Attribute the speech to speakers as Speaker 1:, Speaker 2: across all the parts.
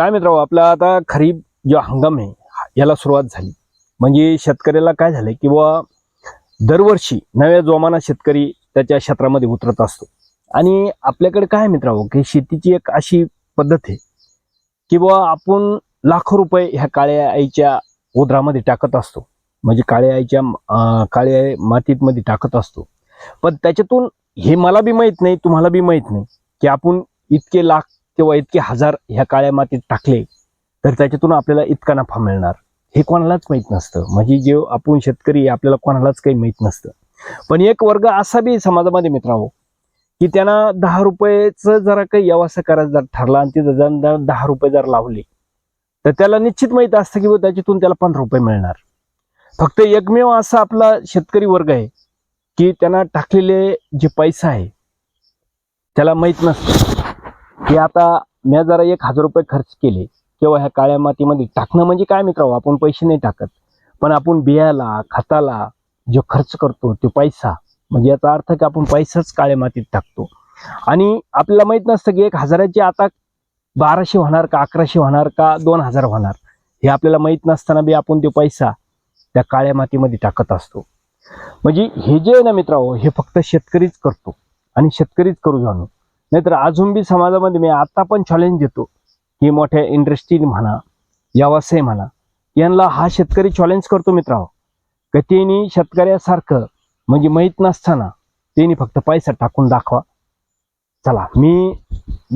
Speaker 1: काय मित्र आपला आता खरीप जो हंगाम आहे याला सुरुवात झाली. म्हणजे शेतकऱ्याला काय झालंय की बुवा दरवर्षी नव्या जोमाना शेतकरी त्याच्या क्षेत्रामध्ये उतरत असतो. आणि आपल्याकडे काय मित्र की शेतीची एक अशी पद्धत आहे की बुवा आपण लाखो रुपये ह्या काळ्या आईच्या उदरामध्ये टाकत असतो. म्हणजे काळ्या आईच्या काळ्या मातीतमध्ये टाकत असतो. पण त्याच्यातून हे मला बी माहीत नाही तुम्हाला बी माहीत नाही की आपण इतके लाख किंवा इतके हजार ह्या काळ्या मातीत टाकले तर त्याच्यातून आपल्याला इतका नफा मिळणार. हे कोणालाच माहीत नसतं. म्हणजे जे आपण शेतकरी आपल्याला कोणालाच काही माहीत नसतं. पण एक वर्ग असा बी समाजामध्ये मित्रांनो की त्यांना दहा रुपयेचं जरा काही व्यवसाय करायचा जर ठरला आणि तिथं जर दहा रुपये जर लावले तर त्याला निश्चित माहीत असतं की त्याच्यातून त्याला पंधरा रुपये मिळणार. फक्त एकमेव असा आपला शेतकरी वर्ग आहे की त्यांना टाकलेले जे पैसा आहे त्याला माहीत नसतं. की आता मी जरा एक हजार रुपये खर्च केले. किंवा ह्या काळ्या मातीमध्ये टाकणं म्हणजे काय मित्रांनो? आपण पैसे नाही टाकत. पण आपण बियाला खताला जो खर्च करतो तो पैसा. म्हणजे याचा अर्थ की आपण पैसाच काळ्या मातीत टाकतो. आणि आपल्याला माहीत नसतं की एक हजाराची आता बाराशे होणार का अकराशे होणार का दोन हजार होणार? हे आपल्याला माहीत नसताना बी आपण तो पैसा त्या काळ्या मातीमध्ये टाकत असतो. म्हणजे हे जे आहे ना मित्रांनो हे फक्त शेतकरीच करतो. आणि शेतकरीच करू जाणू. नाहीतर अजून बी समाजामध्ये मी आता पण चॅलेंज देतो की मोठ्या इंडस्ट्री म्हणा व्यवसाय म्हणा यांना हा शेतकरी चॅलेंज करतो मित्रांनो. का त्यांनी शेतकऱ्यासारखं म्हणजे माहीत नसताना त्यांनी फक्त पैसा टाकून दाखवा. चला मी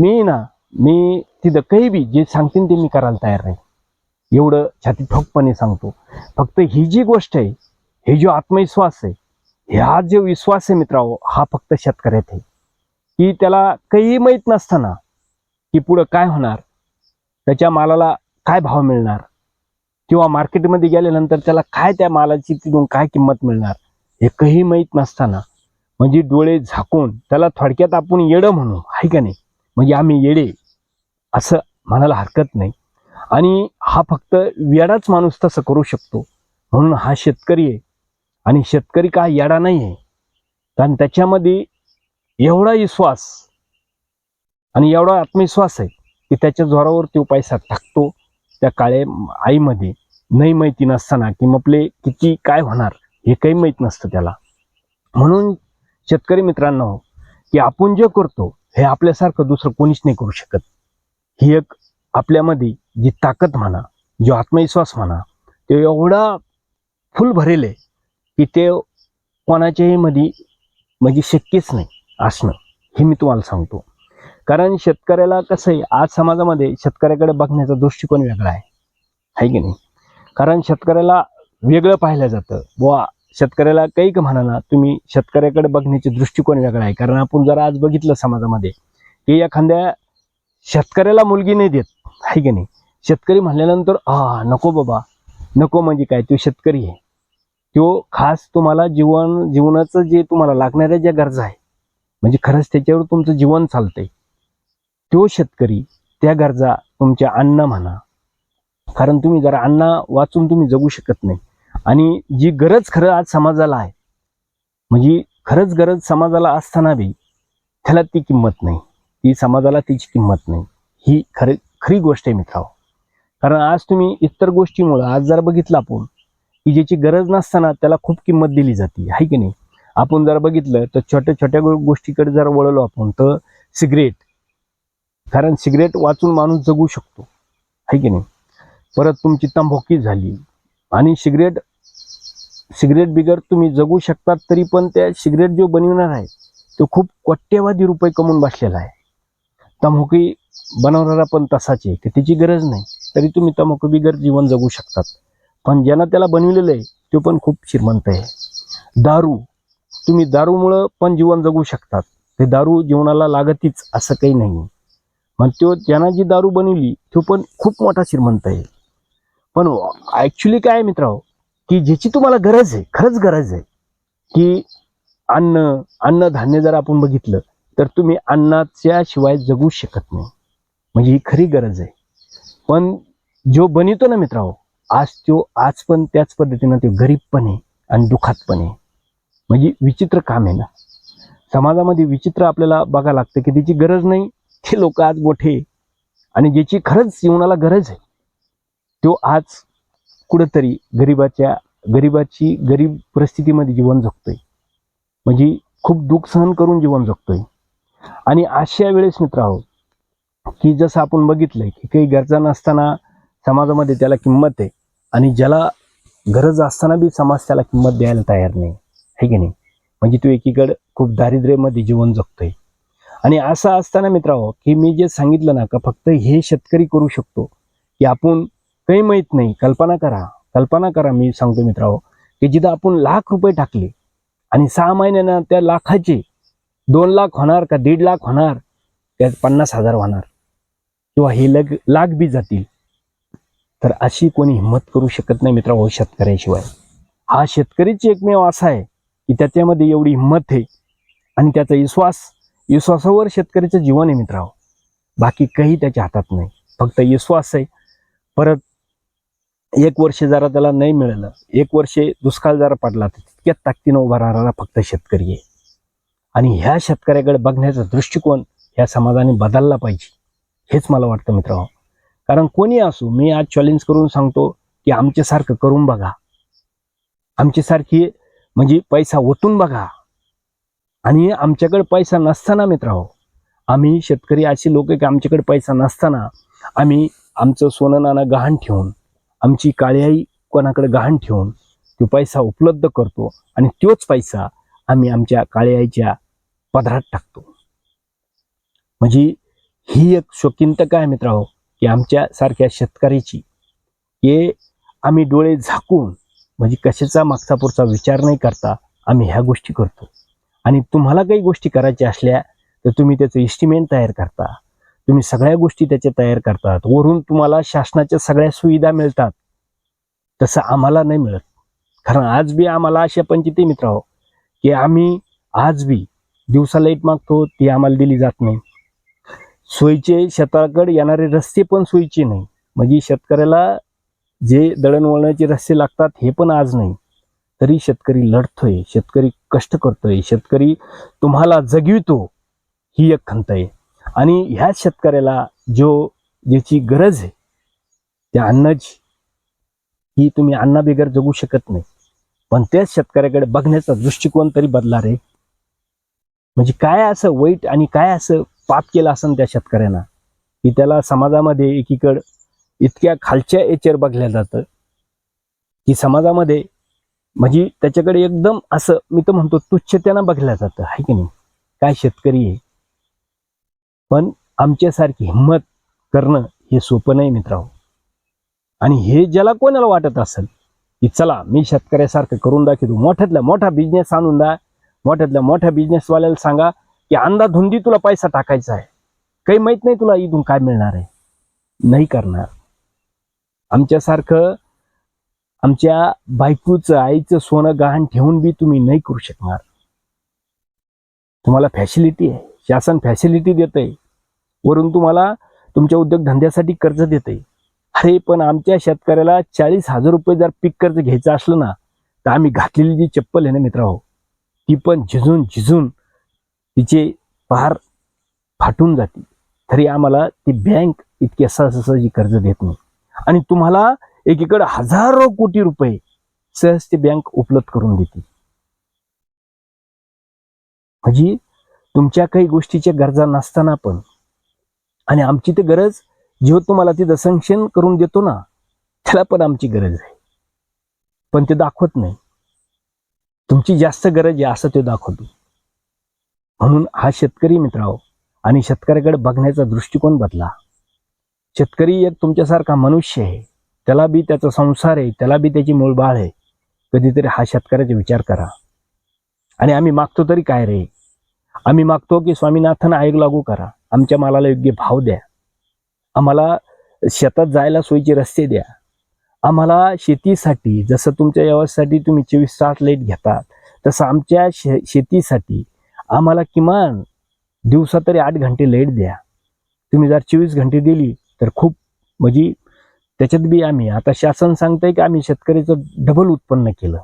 Speaker 1: मी ना मी तिथं काही बी जे सांगतील ते मी करायला तयार नाही एवढं छाती ठोकपणे सांगतो. फक्त ही जी गोष्ट आहे हे जो आत्मविश्वास आहे हा जो विश्वास आहे मित्रांनो हा फक्त शेतकऱ्यात आहे. की त्याला काही माहीत नसताना की पुढं काय होणार त्याच्या मालाला काय भाव मिळणार किंवा मार्केटमध्ये गेल्यानंतर त्याला काय त्या मालाची तिथून काय किंमत मिळणार हे काही माहीत नसताना म्हणजे डोळे झाकून त्याला थोडक्यात आपण येडं म्हणू आहे का नाही? म्हणजे आम्ही येडे असं म्हणायला हरकत नाही. आणि हा फक्त येडाच माणूस तसं करू शकतो. म्हणून हा शेतकरी आहे. आणि शेतकरी का येडा नाही आहे कारण त्याच्यामध्ये एवढा विश्वास आणि एवढा आत्मविश्वास आहे की त्याच्या जोरावर तो पैसा टाकतो त्या काळे आईमध्ये. नाही माहिती नसताना की मग आपले किती काय होणार हे काही माहीत नसतं त्याला. म्हणून शेतकरी मित्रांनो की आपण जे करतो हे आपल्यासारखं दुसरं कोणीच नाही करू शकत. ही एक आपल्यामध्ये जी ताकद म्हणा जो आत्मविश्वास म्हणा ते एवढा फुल भरेल आहे की ते कोणाच्याही मध्ये म्हणजे शक्यच नाही. असणं हे मी तुम्हाला सांगतो. कारण शेतकऱ्याला कसं आहे आज समाजामध्ये शेतकऱ्याकडे बघण्याचा दृष्टिकोन वेगळा आहे. आहे की नाही? कारण शेतकऱ्याला वेगळं पाहिलं जातं. बुवा शेतकऱ्याला काही का म्हणा ना तुम्ही शेतकऱ्याकडे बघण्याचे दृष्टिकोन वेगळा आहे. कारण आपण जर आज बघितलं समाजामध्ये की एखाद्या शेतकऱ्याला मुलगी नाही देत आहे की नाही? शेतकरी म्हणल्यानंतर हा नको बाबा. नको म्हणजे काय? तो शेतकरी आहे. तो खास तुम्हाला जीवन जीवनाचं जे तुम्हाला लागणाऱ्या ज्या गरजा आहे म्हणजे खरंच त्याच्यावर तुमचं जीवन चालतंय. तो शेतकरी त्या गरजा तुमच्या अन्न म्हणा. कारण तुम्ही जर अन्न वाचून तुम्ही जगू शकत नाही. आणि जी गरज खरं आज समाजाला आहे म्हणजे खरंच गरज समाजाला असताना बी त्याला ती किंमत नाही. ती समाजाला तिची किंमत नाही. ही खरे खरी गोष्ट आहे मित्रांनो. कारण आज तुम्ही इतर गोष्टीमुळं आज जर बघितलं आपण की ज्याची गरज नसताना त्याला खूप किंमत दिली जाते आहे की नाही? आपण जर बघितलं तर छोट्या छोट्या गोष्टीकडे जर वळलो आपण तर सिगरेट. कारण सिगरेट वाचून माणूस जगू शकतो. आहे की नाही? परत तुमची तंबाखी झाली. आणि सिगरेट सिगरेट बिगर तुम्ही जगू शकतात तरी पण त्या सिगरेट जो बनवणार आहे तो खूप कोट्यवादी रुपये कमवून बसलेला आहे. तंबाखी बनवणारा पण तसाच आहे की त्याची गरज नाही. तरी तुम्ही तंबाखू बिगर जीवन जगू शकतात. पण ज्यांना त्याला बनविलेलं आहे तो पण खूप श्रीमंत आहे. दारू तुम्ही दारूमुळं पण जीवन जगू शकतात. ते दारू जीवनाला लागतीच असं काही नाही. मग तो ज्यानं जी दारू बनवली तो पण खूप मोठा श्रीमंत आहे. पण ॲक्च्युली काय आहे मित्रांनो की ज्याची तुम्हाला गरज आहे खरंच गरज आहे की अन्न अन्नधान्य जर आपण बघितलं तर तुम्ही अन्नाच्या शिवाय जगू शकत नाही. म्हणजे ही खरी गरज आहे. पण जो बनितो ना मित्रांनो आज तो आज पण त्याच पद्धतीनं ते गरीब पण आहे आणि दुःखात पण आहे. म्हणजे विचित्र काम आहे ना. समाजामध्ये विचित्र आपल्याला बघायला लागतं की त्याची गरज नाही ते लोक आज मोठे आणि ज्याची खरंच जीवनाला गरज आहे तो आज कुठंतरी गरिबाच्या गरिबाची गरीब परिस्थितीमध्ये जीवन जगतोय. म्हणजे खूप दुःख सहन करून जीवन जगतोय. आणि अशा वेळेस मित्र की जसं आपण बघितलंय की काही गरजा नसताना समाजामध्ये त्याला किंमत आहे. आणि ज्याला गरज असताना बी समाज त्याला किंमत द्यायला तयार नाही. आहे की नाही? म्हणजे तू एकीकडे खूप दारिद्र्यामध्ये जीवन जगतोय. आणि असं असताना मित्रांनो की मी जे सांगितलं ना का फक्त हे शेतकरी करू शकतो की आपण काही माहीत नाही कल्पना करा कल्पना करा मी सांगतो मित्रांनो की जिथं आपण लाख रुपये टाकले आणि सहा महिन्यानं त्या लाखाचे दोन लाख होणार का दीड लाख होणार त्यात पन्नास हजार होणार किंवा हे लग लाख बी जातील. तर अशी कोणी हिंमत करू शकत नाही मित्रांनो शेतकऱ्याशिवाय. हा शेतकरीच एकमेव असा आहे की त्याच्यामध्ये एवढी हिंमत आहे. आणि त्याचा विश्वास विश्वासावर शेतकऱ्याचं जीवन आहे मित्रांनो बाकी काही त्याच्या हातात नाही. फक्त विश्वास आहे. परत एक वर्ष जरा त्याला नाही मिळालं. एक वर्ष दुष्काळ जरा पडला तर तितक्यात ताकदीनं उभा राहणारा फक्त शेतकरी आहे. आणि ह्या शेतकऱ्याकडे बघण्याचा दृष्टिकोन ह्या समाजाने बदलला पाहिजे. हेच मला वाटतं मित्रांनो. कारण कोणी असो मी आज चॅलेंज करून सांगतो की आमच्यासारखं करून बघा. आमच्यासारखी म्हणजे पैसा ओतून बघा. आणि आमच्याकडे पैसा नसताना मित्र हो. आम्ही शेतकरी असे लोक आहे की आमच्याकडे पैसा नसताना आम्ही आमचं सोनं नाणं गहाण ठेवून आमची काळी कोणाकडे गहाण ठेवून तो पैसा उपलब्ध करतो आणि तोच पैसा आम्ही आमच्या काळी आईच्या पदरात टाकतो. म्हणजे ही एक शोकिंतक आहे मित्रांनो हो, की आमच्यासारख्या शेतकऱ्याची. हे आम्ही डोळे झाकून म्हणजे कशाचा मागचा पुढचा विचार नाही करता आम्ही ह्या गोष्टी करतो. आणि तुम्हाला काही गोष्टी करायच्या असल्या तर तुम्ही त्याचं इस्टिमेंट तयार करता. तुम्ही सगळ्या गोष्टी त्याच्या तयार करतात. वरून तुम्हाला शासनाच्या सगळ्या सुविधा मिळतात. तसं आम्हाला नाही मिळत. कारण आज बी आम्हाला अशा पंचायती मित्र आहो की आम्ही आज बी दिवसा लाइट मागतो ती आम्हाला दिली जात नाही. सोयीचे शेताकडे येणारे रस्ते पण सोयीचे नाही. म्हणजे शेतकऱ्याला जे दळणवळणाचे रस्ते लागतात हे पण आज नाही. तरी शेतकरी लढतोय शेतकरी कष्ट करतोय शेतकरी तुम्हाला जगवितो ही एक खंत आहे. आणि ह्या शेतकऱ्याला जो ज्याची गरज आहे त्या अन्नाची ही तुम्ही अन्नाबिगर जगू शकत नाही. पण त्याच शेतकऱ्याकडे बघण्याचा दृष्टिकोन तरी बदला रे. म्हणजे काय असं वाईट आणि काय असं पाप केलं असं त्या शेतकऱ्यांना की त्याला समाजामध्ये एकीकडं इतक्या खालच्या याच्यावर बघल्या जातं की समाजामध्ये म्हणजे त्याच्याकडे एकदम असं मी तर म्हणतो तुच्छतेनं बघल्या जातं आहे की नाही? काय शेतकरी आहे? पण आमच्यासारखी हिंमत करणं हे सोपं नाही मित्रांनो. आणि हे ज्याला कोणाला वाटत असेल की चला मी शेतकऱ्यासारखं करून दाखवतो. मोठ्यातल्या मोठा बिझनेस आणून द्या मोठ्यातल्या मोठ्या बिझनेसवाल्याला सांगा की अंदाधुंदी तुला पैसा टाकायचा आहे. काही माहीत नाही तुला इथून काय मिळणार आहे. नाही करणार. आमच्यासारखं आमच्या बायकोचं आईचं सोनं गहाण ठेवून बी तुम्ही नाही करू शकणार. तुम्हाला फॅसिलिटी आहे. शासन फॅसिलिटी देतंय. वरून तुम्हाला तुमच्या उद्योगधंद्यासाठी कर्ज देतंय. अरे पण आमच्या शेतकऱ्याला चाळीस हजार रुपये जर पीक कर्ज घ्यायचं असलं ना तर आम्ही घातलेली जी चप्पल आहे ना मित्रांनो ती पण झिजून झिजून तिचे पार फाटून जाते. तरी आम्हाला ती बँक इतकी सहजी कर्ज देत नाही. आणि तुम्हाला एकीकडे हजारो कोटी रुपये सहज ते बँक उपलब्ध करून देते म्हणजे तुमच्या काही गोष्टीच्या गरजा नसताना पण आणि आमची ती गरज जेव्हा तुम्हाला तिथं संक्षेन करून देतो ना त्याला पण आमची गरज आहे. पण ते दाखवत नाही. तुमची जास्त गरज आहे असं ते दाखवतो. म्हणून हा शेतकरी मित्राओ आणि शेतकऱ्याकडे बघण्याचा दृष्टिकोन बदला. शेतकरी एक तुमच्यासारखा मनुष्य आहे. त्याला बी त्याचा संसार आहे त्याला बी त्याची मूळ बाळ आहे. कधीतरी हा शेतकऱ्याचा विचार करा. आणि आम्ही मागतो तरी काय रे? आम्ही मागतो की स्वामीनाथन आयोग लागू करा. आमच्या मालाला योग्य भाव द्या. आम्हाला शेतात जायला सोयीचे रस्ते द्या. आम्हाला शेतीसाठी जसं तुमच्या व्यवसायासाठी तुम्ही चोवीस तास लेट घेतात तसं आमच्या शे शेतीसाठी आम्हाला किमान दिवसा तरी आठ घंटे लेट द्या. तुम्ही जर चोवीस घंटे दिली तर खूप म्हणजे त्याच्यात बी आम्ही आता शासन सांगतंय की आम्ही शेतकऱ्याचं डबल उत्पन्न केलं.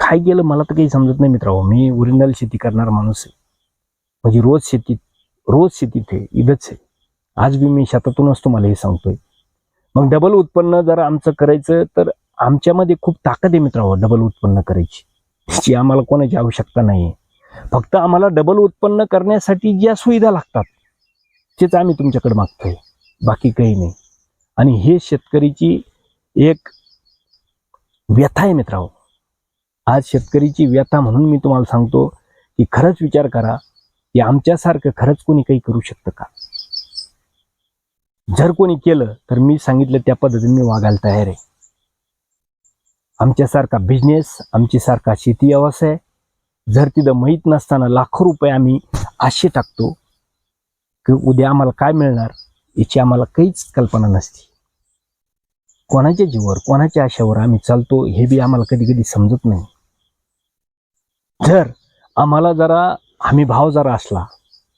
Speaker 1: काय केलं मला तर काही समजत नाही मित्रांनो. मी ओरिजिनल शेती करणार माणूस आहे. म्हणजे रोज शेतीत रोज शेतीत आहे इथंच आहे. आज बी मी शेतातूनच तुम्हाला हे सांगतोय. मग डबल उत्पन्न जर आमचं करायचं तर आमच्यामध्ये खूप ताकद आहे मित्रांनो डबल उत्पन्न करायची. त्याची आम्हाला कोणाची आवश्यकता नाही आहे फक्त आम्हाला डबल उत्पन्न करण्यासाठी ज्या सुविधा लागतात तेच आम्ही तुमच्याकडे मागतोय. बाकी काही नाही. आणि हे शेतकरीची एक व्यथा आहे मित्रांनो. आज शेतकरीची व्यथा म्हणून मी तुम्हाला सांगतो की खरंच विचार करा की आमच्यासारखं खरंच कोणी काही करू शकतं का? जर कोणी केलं तर मी सांगितलं त्या पद्धतीने मी वागायला तयार आहे. आमच्यासारखा बिझनेस आमच्यासारखा शेती व्यवसाय जर तिथं माहीत नसताना लाखो रुपये आम्ही आशे टाकतो की उद्या आम्हाला काय मिळणार? याची आम्हाला काहीच कल्पना नसते. कोणाच्या जीवावर कोणाच्या आशावर आम्ही चालतो हे बी आम्हाला कधी कधी समजत नाही. जर आम्हाला जरा हमी भाव जरा असला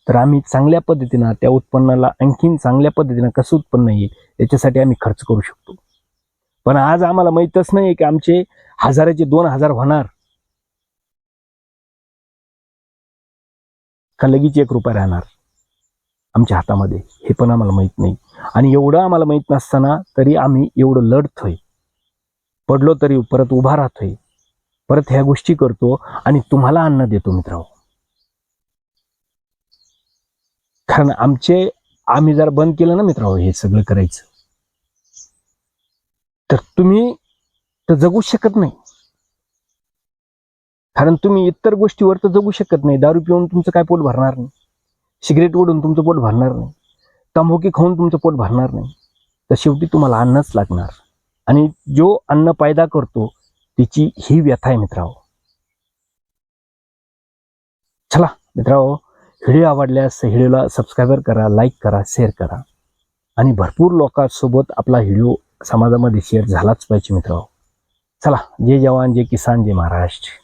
Speaker 1: तर आम्ही चांगल्या पद्धतीनं त्या उत्पन्नाला आणखीन चांगल्या पद्धतीनं कसं उत्पन्न येईल याच्यासाठी आम्ही खर्च करू शकतो. पण आज आम्हाला माहीतच नाही की आमचे हजाराचे दोन हजार होणार. का लगेच एक रुपया राहणार? आमच्या हातामध्ये. हे पण आम्हाला माहीत नाही. आणि एवढं आम्हाला माहीत नसताना तरी आम्ही एवढं लढतोय. पडलो तरी परत उभा राहतोय. परत ह्या गोष्टी करतो आणि तुम्हाला अन्न देतो मित्रांनो. कारण आमचे आम्ही जर बंद केलं ना मित्रांनो हे सगळं करायचं. तर तुम्ही तर जगू शकत नाही. कारण तुम्ही इतर गोष्टीवर तर जगू शकत नाही. दारू पिऊन तुमचं काय पोट भरणार नाही. सिगरेट ओढून तुमचं पोट भरणार नाही. तंबाखू खाऊन तुमचं पोट भरणार नाही. तर शेवटी तुम्हाला अन्नच लागणार. आणि जो अन्न पैदा करतो तिची ही व्यथा आहे मित्रांनो. चला मित्रांनो व्हिडिओ आवडल्यास व्हिडिओला सबस्क्राईबर करा लाईक करा शेअर करा. आणि भरपूर लोकांसोबत आपला व्हिडिओ समाजामध्ये शेअर झालाच पाहिजे मित्रांनो. चला जय जवान जय किसान जय महाराष्ट्र.